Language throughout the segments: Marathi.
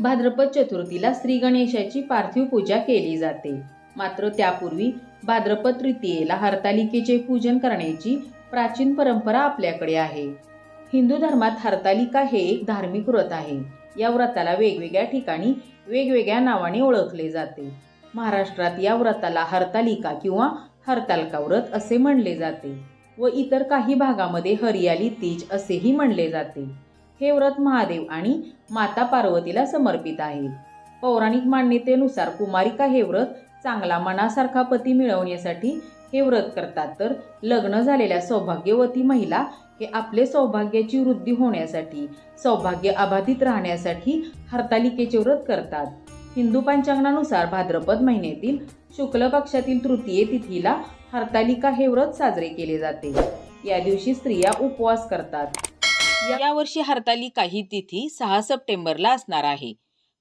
भाद्रपद चतुर्थीला श्री गणेशाची पार्थिव पूजा केली जाते. मात्र त्यापूर्वी भाद्रपद तृतीयेला हरतालिकेचे पूजन करण्याची प्राचीन परंपरा आपल्याकडे आहे. हिंदू धर्मात हरतालिका हे एक धार्मिक व्रत आहे. या व्रताला वेगवेगळ्या ठिकाणी वेगवेगळ्या नावाने ओळखले जाते. महाराष्ट्रात या व्रताला हरतालिका किंवा हरतालका व्रत असे म्हणले जाते व इतर काही भागामध्ये हरियाली तीज असेही म्हणले जाते. हे व्रत महादेव आणि माता पार्वतीला समर्पित आहे. पौराणिक मान्यतेनुसार कुमारिका हे व्रत चांगला मनासारखा पती मिळवण्यासाठी हे व्रत करतात. तर लग्न झालेल्या सौभाग्यवती महिला हे आपले सौभाग्याची वृद्धी होण्यासाठी सौभाग्य अबाधित राहण्यासाठी हरतालिकेचे व्रत करतात. हिंदू पंचांगानुसार भाद्रपद महिन्यातील शुक्ल पक्षातील तृतीय तिथीला हरतालिका हे व्रत साजरे केले जाते. या दिवशी स्त्रिया उपवास करतात. यावर्षी हरतालिका ही तिथी सहा सप्टेंबरला असणार आहे.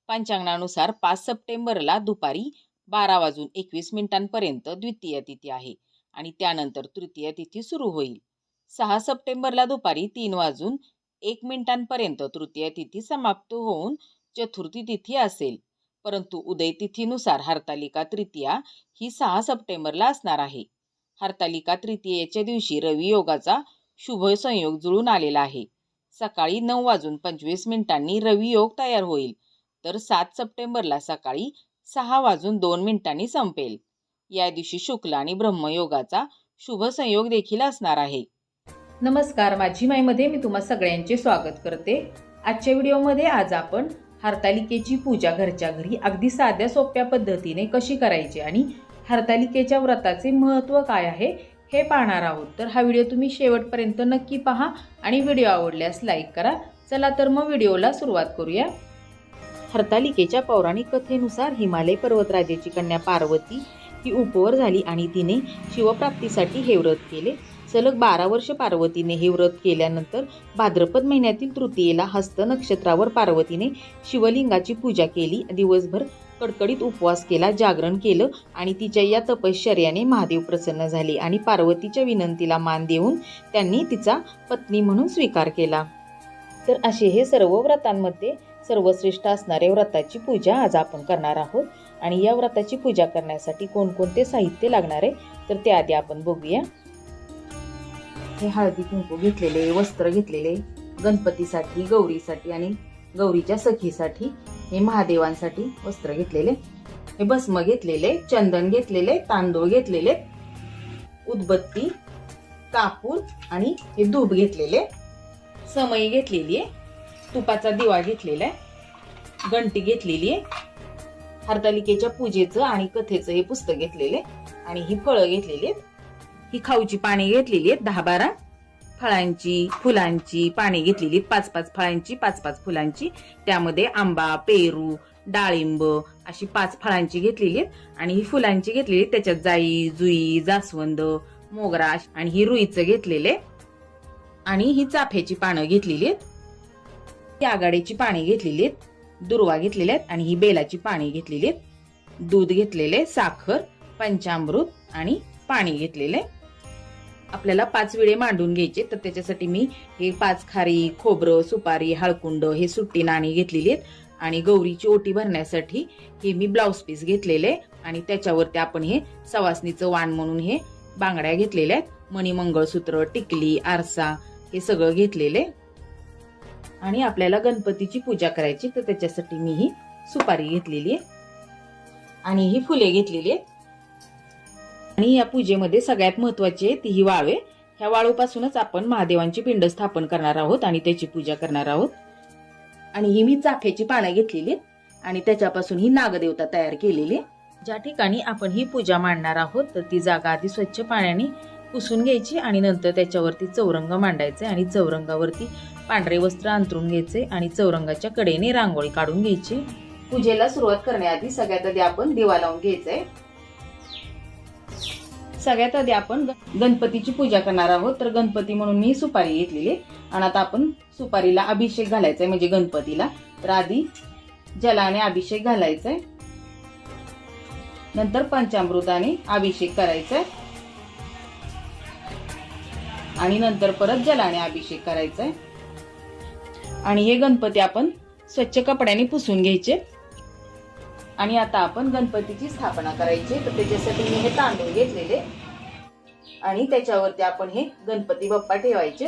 पंचांगणानुसार पाच सप्टेंबरला दुपारी बारा वाजून एकवीस मिनिटांपर्यंत द्वितीय तिथी आहे आणि त्यानंतर तृतीय तिथी सुरू होईल. सहा सप्टेंबरला दुपारी तीन वाजून एक मिनिटांपर्यंत तृतीय तिथी समाप्त होऊन चतुर्थी तिथी असेल. परंतु उदय तिथीनुसार हरतालिका तृतीया ही सहा सप्टेंबरला असणार आहे. हरतालिका तृतीयेच्या दिवशी रवियोगाचा शुभ संयोग जुळून आलेला आहे. सकाळी नऊ वाजून पंचवीस मिनिटांनी रवी योग तयार होईल. तर सात सप्टेंबरला सकाळी सहा वाजून दोन मिनिटांनी संपेल. या दिवशी शुक्ल आणि ब्रह्मयोगाचा शुभ संयोग देखील असणार आहे. नमस्कार माझी माईमध्ये मी तुम्हा सगळ्यांचे स्वागत करते. आजच्या व्हिडिओमध्ये आज आपण हरतालिकेची पूजा घरच्या घरी अगदी साध्या सोप्या पद्धतीने कशी करायची आणि हरतालिकेच्या व्रताचे महत्त्व काय आहे हे पाहणार आहोत. तर हा व्हिडिओ तुम्ही शेवटपर्यंत नक्की पहा आणि व्हिडिओ आवडल्यास लाईक करा. चला तर मग व्हिडिओला सुरुवात करूया. हरतालिकेच्या पौराणिक कथेनुसार हिमालय पर्वतराजेची कन्या पार्वती ही उपवर झाली आणि तिने शिवप्राप्तीसाठी हे व्रत केले. सलग बारा वर्ष पार्वतीने हे व्रत केल्यानंतर भाद्रपद महिन्यातील तृतीयेला हस्त नक्षत्रावर पार्वतीने शिवलिंगाची पूजा केली. दिवसभर कडकडीत उपवास केला जागरण केलं आणि तिच्या या तपश्चर्याने महादेव प्रसन्न झाले आणि पार्वतीच्या विनंतीला मान देऊन त्यांनी तिचा पत्नी म्हणून स्वीकार केला. तर असे हे सर्व व्रतांमध्ये सर्वश्रेष्ठ असणाऱ्या व्रताची पूजा आज आपण करणार आहोत. आणि या व्रताची पूजा करण्यासाठी कोणकोणते साहित्य लागणार आहे तर ते आधी आपण बघूया. हे हळदी कुंकू घेतलेले वस्त्र घेतलेले गणपतीसाठी गौरीसाठी आणि गौरीच्या सखीसाठी हे महादेवांसाठी वस्त्र घेतलेले. हे भस्म घेतलेले चंदन घेतलेले तांदूळ घेतलेले उदबत्ती कापूर आणि हे धूप घेतलेले. समई घेतलेली आहे तुपाचा दिवा घेतलेला आहे घंटी घेतलेली आहे हरतालिकेच्या पूजेचं आणि कथेचं हे पुस्तक घेतलेले आणि ही फळं घेतलेली आहेत. ही खाऊची पाने घेतलेली आहेत दहा बारा. फळांची फुलांची पाने घेतलेली आहेत पाच पाच फळांची पाच पाच फुलांची. त्यामध्ये आंबा पेरू डाळिंब अशी पाच फळांची घेतलेली आहेत. आणि ही फुलांची घेतलेली आहेत. त्याच्यात जाई जुई जास्वंद मोगरा आणि ही रुईचं घेतलेले. आणि ही चाफ्याची पानं घेतलेली आहेत. ही आघाडीची पाने घेतलेली आहेत दुर्वा घेतलेल्या आहेत आणि ही बेलाची पाने घेतलेली आहेत. दूध घेतलेले साखर पंचामृत आणि पाणी घेतलेले. आपल्याला पाच वेळे मांडून घ्यायचे. तर त्याच्यासाठी मी हे पाच खारी खोबरं सुपारी हळकुंड हे सुट्टी नाणी घेतलेली आहेत. आणि गौरीची ओटी भरण्यासाठी हे मी ब्लाऊज पीस घेतलेले आणि त्याच्यावरती आपण हे सवासनीचं वाण म्हणून हे बांगड्या घेतलेल्या आहेत. मणी मंगळसूत्र टिकली आरसा हे सगळं घेतलेले आणि आपल्याला गणपतीची पूजा करायची. तर त्याच्यासाठी मी ही सुपारी घेतलेली आहे. आणि ही फुले घेतलेली आहेत. आणि या पूजेमध्ये सगळ्यात महत्वाची आहे ती ही वाळू आहे ह्या वाळूपासूनच आपण महादेवांची पिंड स्थापन करणार आहोत आणि त्याची पूजा करणार आहोत. आणि ही मी चाफ्याची पानं घेतलेली आणि त्याच्यापासून ही नागदेवता तयार केलेली ज्या ठिकाणी आपण ही पूजा मांडणार आहोत तर ती जागा आधी स्वच्छ पाण्याने पुसून घ्यायची आणि नंतर त्याच्यावरती चौरंग मांडायचे आणि चौरंगावरती पांढरे वस्त्र अंतरून घ्यायचे आणि चौरंगाच्या कडेने रांगोळी काढून घ्यायची. पूजेला सुरुवात करण्याआधी सगळ्यात आधी आपण दिवा लावून घ्यायचंय सगळ्यात आधी आपण ग- गणपतीची पूजा करणार आहोत. तर गणपती म्हणून मी सुपारी घेतलेली आहे. आणि आता आपण सुपारीला अभिषेक घालायचा आहे म्हणजे गणपतीला. तर आधी जलाने अभिषेक घालायचा आहे नंतर पंचामृताने अभिषेक करायचा आहे आणि नंतर परत जलाने अभिषेक करायचा आहे आणि हे गणपती आपण स्वच्छ कपड्याने पुसून घ्यायचे. आणि आता आपण गणपतीची स्थापना करायची तर त्याच्यासाठी मी हे तांदूळ घेतलेले. आणि त्याच्यावरती आपण हे गणपती बाप्पा ठेवायचे.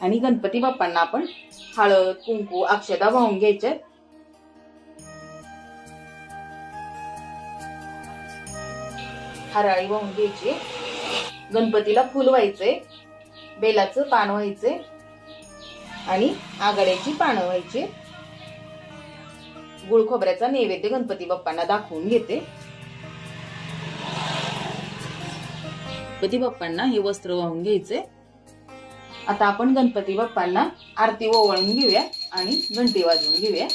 आणि गणपती बाप्पांना आपण हळद कुंकू अक्षदा वाहून घ्यायचे हराळी वाहून घ्यायची गणपतीला फुल व्हायचंय. बेलाचं पान व्हायचंय. आणि आघाड्याची पानं व्हायची गुळ खोबऱ्याचा नैवेद्य गणपती बाप्पांना दाखवून घेते. गणपती बाप्पांना हे वस्त्र वाहून घ्यायचे. आता आपण गणपती बाप्पांना आरती ओवाळून घेऊया आणि घंटी वाजवून घेऊया.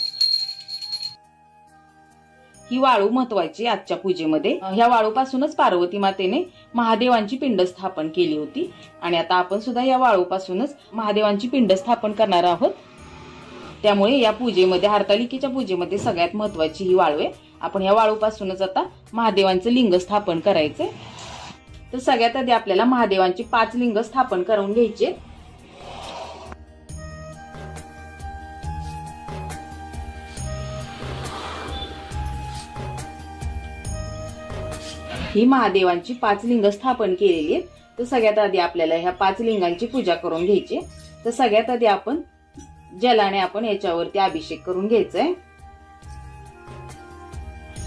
ही वाळू महत्वाची आजच्या पूजेमध्ये. ह्या वाळूपासूनच पार्वती मातेने महादेवांची पिंड स्थापन केली होती. आणि आता आपण सुद्धा या वाळूपासूनच महादेवांची पिंड स्थापन करणार आहोत. त्यामुळे या पूजेमध्ये हरतालिकेच्या पूजेमध्ये सगळ्यात महत्वाची ही वाळू आहे. आपण या वाळूपासूनच आता महादेवांचं लिंग स्थापन करायचंय. तर सगळ्यात आधी आपल्याला महादेवांची पाच लिंग स्थापन करून घ्यायचे ही महादेवांची पाच लिंग स्थापन केलेली आहेत. तर सगळ्यात आधी आपल्याला ह्या पाच लिंगांची पूजा करून घ्यायची तर सगळ्यात आधी आपण जलाने आपण याच्यावरती अभिषेक करून घ्यायचंय.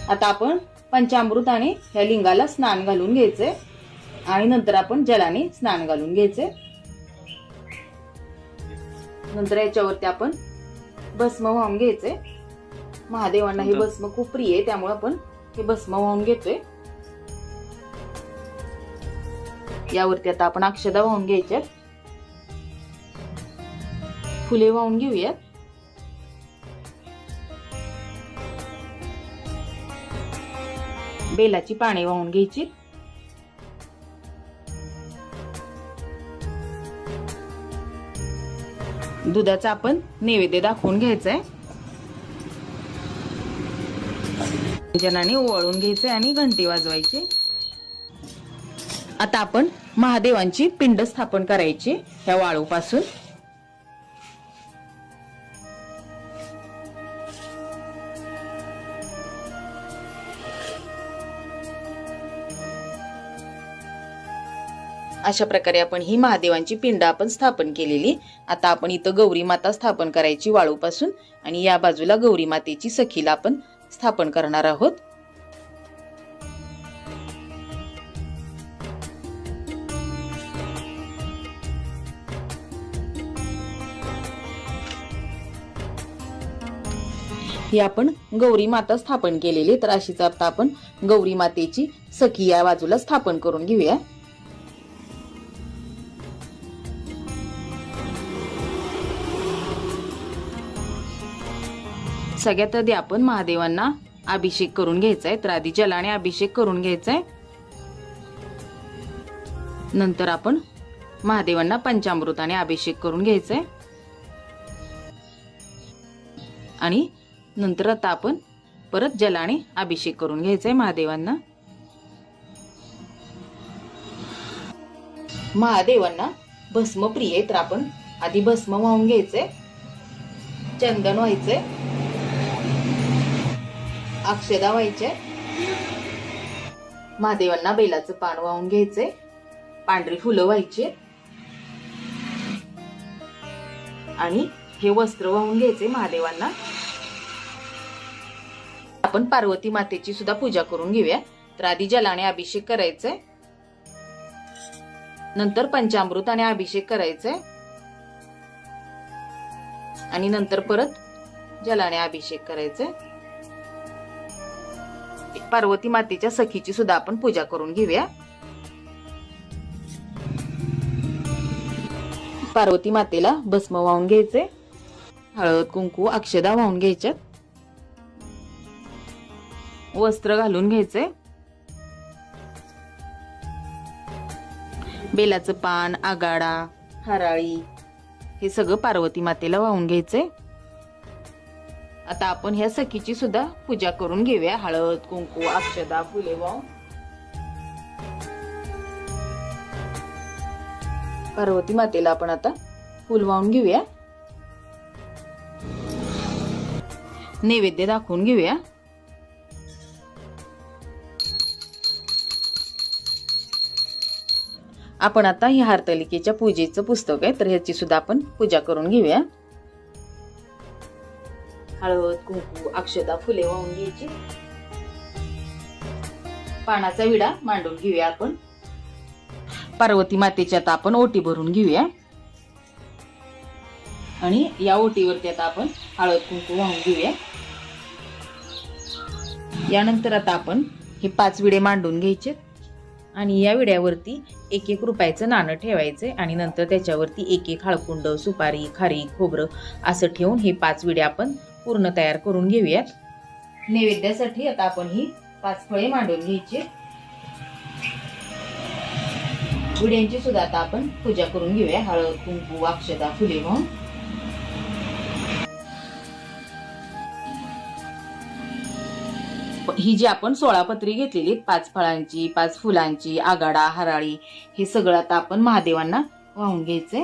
आता आपण पंचामृताने ह्या लिंगाला स्नान घालून घ्यायचंय. आणि नंतर आपण जलाने स्नान घालून घ्यायचंय. नंतर याच्यावरती आपण भस्म वाहून घ्यायचंय. महादेवांना हे भस्म खूप प्रिय आहे त्यामुळे आपण हे भस्म वाहून घेतोय. यावरती आता आपण अक्षदा वाहून घ्यायच्यात. फुले वाहून घेऊयात. बेलाची पाने वाहून घ्यायची. दुधाचा आपण नैवेद्य दाखवून घ्यायचंय. जनाने ओवाळून घ्यायचंय आणि घंटी वाजवायची. आता आपण महादेवांची पिंड स्थापन करायची ह्या वाळूपासून. अशा प्रकारे आपण ही महादेवांची पिंड आपण स्थापन केलेली. आता आपण इथं गौरी माता स्थापन करायची वाळूपासून आणि या बाजूला गौरी मातेची सखीला आपण स्थापन करणार आहोत. ही आपण गौरी माता स्थापन केलेली तर अशीच आता आपण गौरी मातेची सखी या बाजूला स्थापन करून घेऊया. सगळ्यात आधी आपण महादेवांना अभिषेक करून घ्यायचा आहे तर आधी जलाने अभिषेक करून घ्यायचा आहे नंतर आपण महादेवांना पंचामृताने अभिषेक करून घ्यायचा आहे आणि नंतर आता आपण परत जलाने अभिषेक करून घ्यायचा आहे महादेवांना. महादेवांना भस्म प्रिय तर आपण आधी भस्म वाहून घ्यायचंय. चंदन व्हायचंय. अक्षदा व्हायचे. महादेवांना बेलाचं पान वाहून घ्यायचंय पांढरी फुलं व्हायची. आणि हे वस्त्र वाहून घ्यायचे महादेवांना. आपण पार्वती मातेची सुद्धा पूजा करून घेऊया. तर आधी जलाने अभिषेक करायचंय नंतर पंचामृताने अभिषेक करायचंय आणि नंतर परत जलाने अभिषेक करायचंय पार्वती मातेच्या सखीची सुद्धा आपण पूजा करून घेऊया. पार्वती मातेला भस्म वाहून घ्यायचे. हळद कुंकू अक्षदा वाहून घ्यायच्यात. वस्त्र घालून घ्यायचे. बेलाचं पान आगाडा हराळी हे सगळं पार्वती मातेला वाहून घ्यायचंय आता आपण ह्या सखीची सुद्धा पूजा करून घेऊया. हळद कुंकू अक्षदा फुले वाहून पार्वती मातेला आपण आता फुल वाहून घेऊया. नैवेद्य दाखवून घेऊया. आपण आता ह्या हरतालिकेच्या पूजेचं पुस्तक आहे तर ह्याची सुद्धा आपण पूजा करून घेऊया. हळद कुंकू अक्षता फुले वाहून घ्यायची. पानाचा विडा मांडून घेऊया आपण. पार्वती मातेची आता आपण ओटी भरून घेऊया. आणि या ओटीवरती आता आपण हळद कुंकू वाहून घेऊया. यानंतर आता आपण हे पाच विडे मांडून घ्यायचे. आणि या विड्यावरती एक एक रुपयाचं नाणं ठेवायचं आणि नंतर त्याच्यावरती एक एक हळकुंड सुपारी खारी खोबरं असं ठेवून हे पाच विडे आपण पूर्ण तयार करून घेऊयात. नैवेद्यासाठी आता आपण ही पाच फळे मांडून घ्यायची. विड्यांची सुद्धा आता आपण पूजा करून घेऊया. हळद कुंकू अक्षता फुले म्हणून. ही जी आपण सोळा पत्री घेतलेली पाच फळांची पाच फुलांची आगाडा हराळी हे सगळं आता आपण महादेवांना वाहून घ्यायचंय.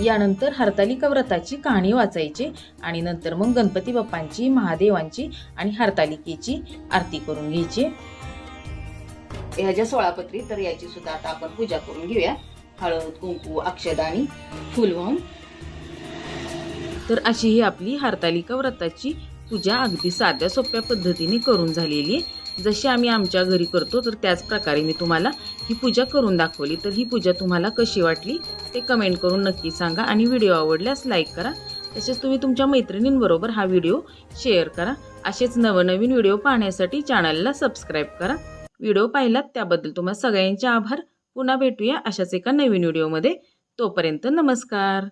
यानंतर हरतालिका व्रताची कहाणी वाचायची आणि नंतर मग गणपती बाप्पांची महादेवांची आणि हरतालिकेची आरती करून घ्यायची. ह्या ज्या तर याची सुद्धा आता आपण पूजा करून घेऊया. हळद कुंकू अक्षदानी आणि फुल वाहून तर अशी ही आपली हरतालिका व्रताची पूजा अगदी साध्या सोप्या पद्धतीने करून झालेली आहे. जशी आम्ही आमच्या घरी करतो तर त्याच प्रकारे मी तुम्हाला ही पूजा करून दाखवली. तर ही पूजा तुम्हाला कशी वाटली ते कमेंट करून नक्की सांगा आणि व्हिडिओ आवडल्यास लाईक करा. तसेच तुम्ही तुमच्या मैत्रिणींबरोबर हा व्हिडिओ शेअर करा. असेच नवनवीन व्हिडिओ पाहण्यासाठी चॅनलला सबस्क्राईब करा. व्हिडिओ पाहिलात त्याबद्दल तुम्हा सगळ्यांचे आभार. पुन्हा भेटूया अशाच एका नवीन व्हिडिओमध्ये तोपर्यंत नमस्कार.